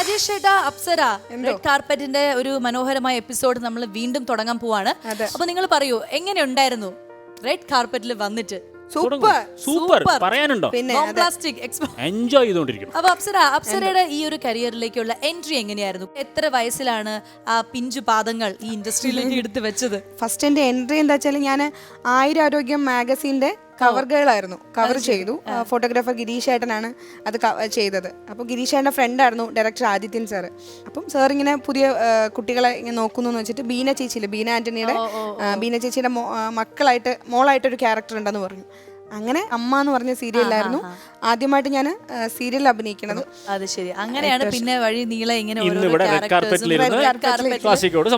രാജേഷ് ചേട്ടാ അപ്സര റെഡ് കാർപ്പറ്റിന്റെ ഒരു മനോഹരമായ എപ്പിസോഡ് നമ്മൾ വീണ്ടും തുടങ്ങാൻ പോവാണ്. അപ്പൊ നിങ്ങൾ പറയൂ എങ്ങനെ ഉണ്ടായിരുന്നു റെഡ് കാർപ്പറ്റിൽ വന്നിട്ട്? സൂപ്പർ. സൂപ്പർ. പറയാനുണ്ടോ? പ്ലാസ്റ്റിക് എൻജോയ് ചെയ്തോണ്ടിരിക്കണം അപ്പൊ അപ്സര അപ്സരയുടെ ഈ ഒരു കരിയറിലേക്കുള്ള എൻട്രി എങ്ങനെയായിരുന്നു? എത്ര വയസ്സിലാണ് ആ പിഞ്ചു പാദങ്ങൾ ഈ ഇൻഡസ്ട്രിയിലേക്ക് എടുത്തു വെച്ചത്? ഫസ്റ്റ് എന്റെ എൻട്രി എന്താ വെച്ചാൽ ഞാൻ ആയിരം ആരോഗ്യം മാഗസീന്റെ ഗേൾ ആയിരുന്നു. കവർ ചെയ്തു. ഫോട്ടോഗ്രാഫർ ഗിരീഷ് ഏട്ടനാണ് അത് ചെയ്തത്. അപ്പോൾ ഗിരീഷ് ഏട്ടൻ ഫ്രണ്ട് ആയിരുന്നു ഡയറക്ടർ ആദിത്യൻ സാറ് അപ്പം സാർ ഇങ്ങനെ പുതിയ കുട്ടികളെ ഇങ്ങനെ നോക്കുന്നു എന്ന് വെച്ചിട്ട് ബീന ചേച്ചിയില്ലേ ബീന ആന്റണിയുടെ ബീന ചേച്ചിയുടെ മക്കളായിട്ട് മോളായിട്ടൊരു ക്യാരക്ടർ ഉണ്ടെന്ന് പറഞ്ഞു. അങ്ങനെ അമ്മ എന്ന് പറഞ്ഞ സീരിയലായിരുന്നു ആദ്യമായിട്ട് ഞാൻ സീരിയൽ അഭിനയിക്കണത് അത് ശരി. അങ്ങനെയാണ് പിന്നെ വഴി നീള ഇങ്ങനെ ഇന്ന് ഇവിടെ ഇരുന്ന് ക്ലാസിക്കോട്.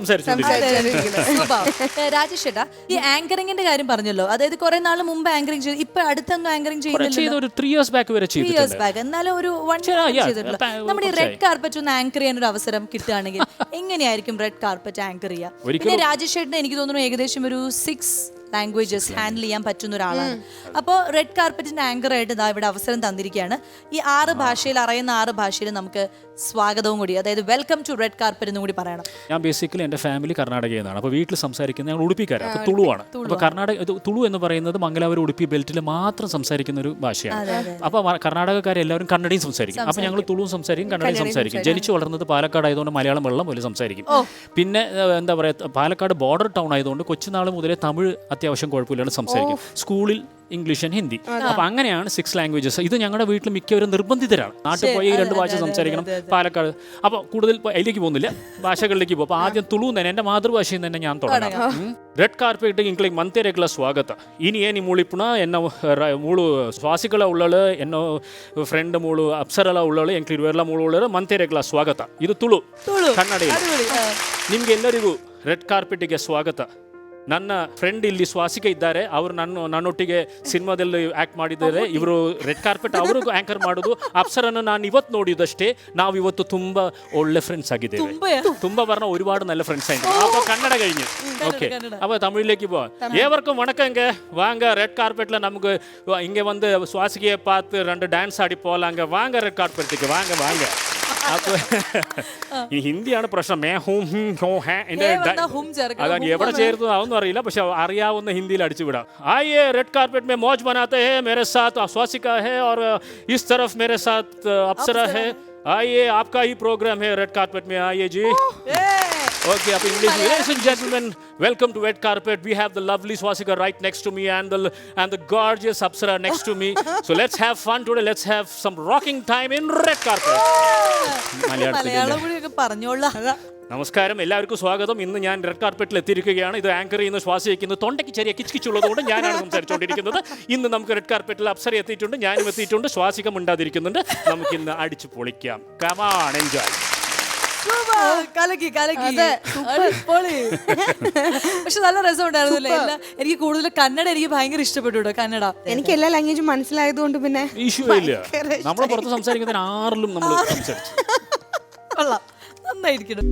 രാജേഷ് ഈ ആങ്കറിംഗിന്റെ കാര്യം പറഞ്ഞല്ലോ. അതായത് കുറെ നാൾ മുമ്പ് ആങ്കറിംഗ് ചെയ്തു ഇപ്പൊ അടുത്തൊന്നും ആങ്കറിംഗ് ചെയ്ത ചെയ്യുന്നില്ല ഒരു ത്രീ ഇയേഴ്സ് ബാക്ക് വരെ ത്രീ ഇയേഴ്സ് ചെയ്തിട്ടുണ്ട്. ബാക്ക് എന്നാലും ഒരു വൺ ശരി, yeah, ചെയ്തിട്ടുള്ളൂ. ta- നമ്മുടെ ഈ റെഡ് കുറച്ചായി. കാർപ്പറ്റ് ഒന്ന് ആങ്കർ ചെയ്യാൻ ഒരു അവസരം കിട്ടുകയാണെങ്കിൽ എങ്ങനെയായിരിക്കും റെഡ് കാർപ്പറ്റ് ആങ്കർ ചെയ്യുക? പിന്നെ രാജേഷ് എനിക്ക് തോന്നുന്നു ഏകദേശം ഒരു സിക്സ് ലാംഗ്വേജസ് ഹാൻഡിൽ ചെയ്യാൻ പറ്റുന്ന ഒരാളാണ്. അപ്പോൾ റെഡ് കാർപ്പറ്റിന്റെ ആങ്കർ ആയിട്ട് ഇതാ ഇവിടെ അവസരം തന്നിരിക്കുകയാണ്. ഈ ആറ് ഭാഷയിൽ അറിയുന്ന ആറ് ഭാഷയിൽ നമുക്ക് സ്വാഗതവും കൂടി അതായത് വെൽക്കം ടു റെഡ് കാർപ്പറ്റ് എന്നും കൂടി പറയണം. ഞാൻ ബേസിക്കലി എന്റെ ഫാമിലി കർണാടകയിൽ നിന്നാണ്. അപ്പോൾ വീട്ടിൽ സംസാരിക്കുന്നത് ഞങ്ങൾ ഉടുപ്പിക്കാരാണ്. അപ്പോൾ തുളുവാണ് അപ്പോൾ കർണാടക തുളു എന്ന് പറയുന്നത് മംഗലാപുരം ഉടുപ്പി ബെൽറ്റിൽ മാത്രം സംസാരിക്കുന്ന ഒരു ഭാഷയാണ് അപ്പോൾ കർണാടകക്കാരെല്ലാവരും കന്നഡയും സംസാരിക്കും. അപ്പോൾ ഞങ്ങൾ തുളുവും സംസാരിക്കും കന്നഡയും സംസാരിക്കും. ജനിച്ചു വളർന്നത് പാലക്കാട് ആയതുകൊണ്ട് മലയാളം വെള്ളം പോലെ സംസാരിക്കും. പിന്നെ എന്താ പറയുക പാലക്കാട് ബോർഡർ ടൗൺ ആയതുകൊണ്ട് കൊച്ചുനാൾ മുതലേ തമിഴ് അത്യാവശ്യം കുഴപ്പമില്ലാണ്ട് സംസാരിക്കും സ്കൂളിൽ ഇംഗ്ലീഷ് ആൻഡ് ഹിന്ദി അപ്പോൾ അങ്ങനെയാണ് സിക്സ് ലാംഗ്വേജസ് ഇത് ഞങ്ങളുടെ വീട്ടിൽ മിക്കവരും നിർബന്ധിതരാണ് നാട്ടിൽ പോയി ഈ രണ്ട് ഭാഷ സംസാരിക്കണം പാലക്കാട് അപ്പോൾ കൂടുതൽ പോ- അതിലേക്ക് പോകുന്നില്ല ഭാഷകളിലേക്ക് പോകും അപ്പോൾ ആദ്യം തുളു തന്നെ എൻ്റെ മാതൃഭാഷയിൽ നിന്ന് തന്നെ ഞാൻ തുടങ്ങാം ರೆಡ್ ಕಾರ್ಪೆಟ್ ಇಂಕ್ಲಿಗೆ ಮಂತೆರೆಗ್ಲ ಸ್ವಾಗತ ಇನ್ ಏನು ಮೂಳಿಪುಣ ಎನ್ನ ರ- ಮೂಳು ಸ್ವಾಸಿಗಳ ಉಳ್ಳಳು ಎನ್ನೋ ಫ್ರೆಂಡ್ ಮೂಳು ಅಪ್ಸರಲ ಉಳ್ಳಳು ಎಂಕ್ಲಿ ಇವೆಲ್ಲ ಮೂಳು ಉಳ್ಳಳು ಮಂತೆರೆಗ್ಲ ಸ್ವಾಗತ ಇದು ತುಳು ಕನ್ನಡ ನಿಮ್ಗೆ ಎಲ್ಲರಿಗೂ ರೆಡ್ ಕಾರ್ಪೆಟ್ಗೆ ಸ್ವಾಗತ ನನ್ನ ಫ್ರೆಂಡ್ ಇಲ್ಲಿ ಸ್ವಾಸಿಕ ಇದ್ದಾರೆ ಅವರು ನನ್ನ ನನ್ನೊಟ್ಟಿಗೆ ಸಿನಿಮಾದಲ್ಲಿ ಆಕ್ಟ್ ಮಾಡಿದ್ದಾರೆ ಇವರು ರೆಡ್ ಕಾರ್ಪೆಟ್ ಅವರು ಆಂಕರ್ ಮಾಡೋದು ಅಪ್ಸರನ್ನು ನಾನು ಇವತ್ತು ನೋಡಿದಷ್ಟೇ ನಾವು ಇವತ್ತು ತುಂಬಾ ಒಳ್ಳೆ ಫ್ರೆಂಡ್ಸ್ ಆಗಿದ್ದೇವೆ തുമ്പയാ? തുമ്പ പറഞ്ഞ ഒരുപാട് നല്ല ഫ്രണ്ട്സ് ആയിരുന്നു അപ്പൊ കന്നഡ കഴിഞ്ഞു ഓക്കെ അപ്പൊ തമിഴിലേക്ക് പോവാം ഏവർക്കും വണക്കം இங்க வாங்க ரெட் கார்பெட்ல நமக்கு இங்க வந்து சுவாசிகையை பார்த்து ரெண்டு டான்ஸ் ஆடி போலாங்க வாங்க ரெட் கார்பெட்டுக்கு வாங்க வாங்க അപ്പൊ ഇനി ഹിന്ദിയാണ് പ്രശ്നം മേ ഹൂം ഹും ഹോ ഹേ എന്റെ ഹേ വന്നാ ഹും ചേർക്കണം. അതാണ് ഹും എവിടെ വന്നാ- ചേരുന്നത് അതൊന്നും അറിയില്ല പക്ഷെ അറിയാവുന്ന ഹിന്ദിയിൽ അടിച്ചു വിടാം ആയേ റെഡ് കാർപ്പറ്റ് മേ മോജ് ബനാത്തെ ഹേ മേരെ സാത്ത് സ്വാസിക ഹേ ഓർ ഇസ് തരഫ് മേരെ സാത്ത് അപ്സര ഹേ ആയേ ആപ്കാ ഹി പ്രോഗ്രാം ഹേ റെഡ് കാർപ്പറ്റ് മേ ആയേ ജി ഏയ്. Okay, up English. Ladies and gentlemen, welcome to Red Carpet. We have the lovely Swastika right next to me and the and the gorgeous Apsara next to me. So let's have fun today. Let's have some rocking time in Red Carpet. Malayalam കൂടി ഒക്കെ പറഞ്ഞോളാം നമസ്കാരം. എല്ലാവർക്കും സ്വാഗതം. ഇന്ന് ഞാൻ red കാർപ്പറ്റിൽ എത്തിയിരിക്കുകയാണ്. ഇത് ആങ്കർ ചെയ്യുന്ന ശ്വാസിക്കുന്നത് തൊണ്ടയ്ക്ക് ചെറിയ കിച്ചുകിച്ചുള്ളതുകൊണ്ട് ഞാനാണ് സംസാരിച്ചുകൊണ്ടിരിക്കുന്നത് ഇന്ന് നമുക്ക് റെഡ് കാർപ്പറ്റിൽ അപ്സര എത്തിയിട്ടുണ്ട്. ഞാനും എത്തിയിട്ടുണ്ട്. ശ്വാസികം ഉണ്ടാതിരിക്കുന്നുണ്ട് നമുക്ക് ഇന്ന് അടിച്ചു പൊളിക്കാം. കമാൺ എൻജോയ് കലക്കി കലക്കി. പൊളി പക്ഷെ നല്ല രസമുണ്ടായിരുന്നല്ലേ? എല്ലാ എനിക്ക് കൂടുതൽ കന്നഡ എനിക്ക് ഭയങ്കര ഇഷ്ടപ്പെട്ടു കേട്ടോ കന്നഡ. എനിക്ക് എല്ലാ ലാംഗ്വേജും മനസ്സിലായതുകൊണ്ട് പിന്നെ ഇഷ്യൂ ഇല്ല. നമ്മൾ പുറത്ത് സംസാരിക്കുന്നതിന് ആറിലും നമ്മൾ സംസാരിച്ചു. കൊള്ളാം. നന്നായിരിക്കണം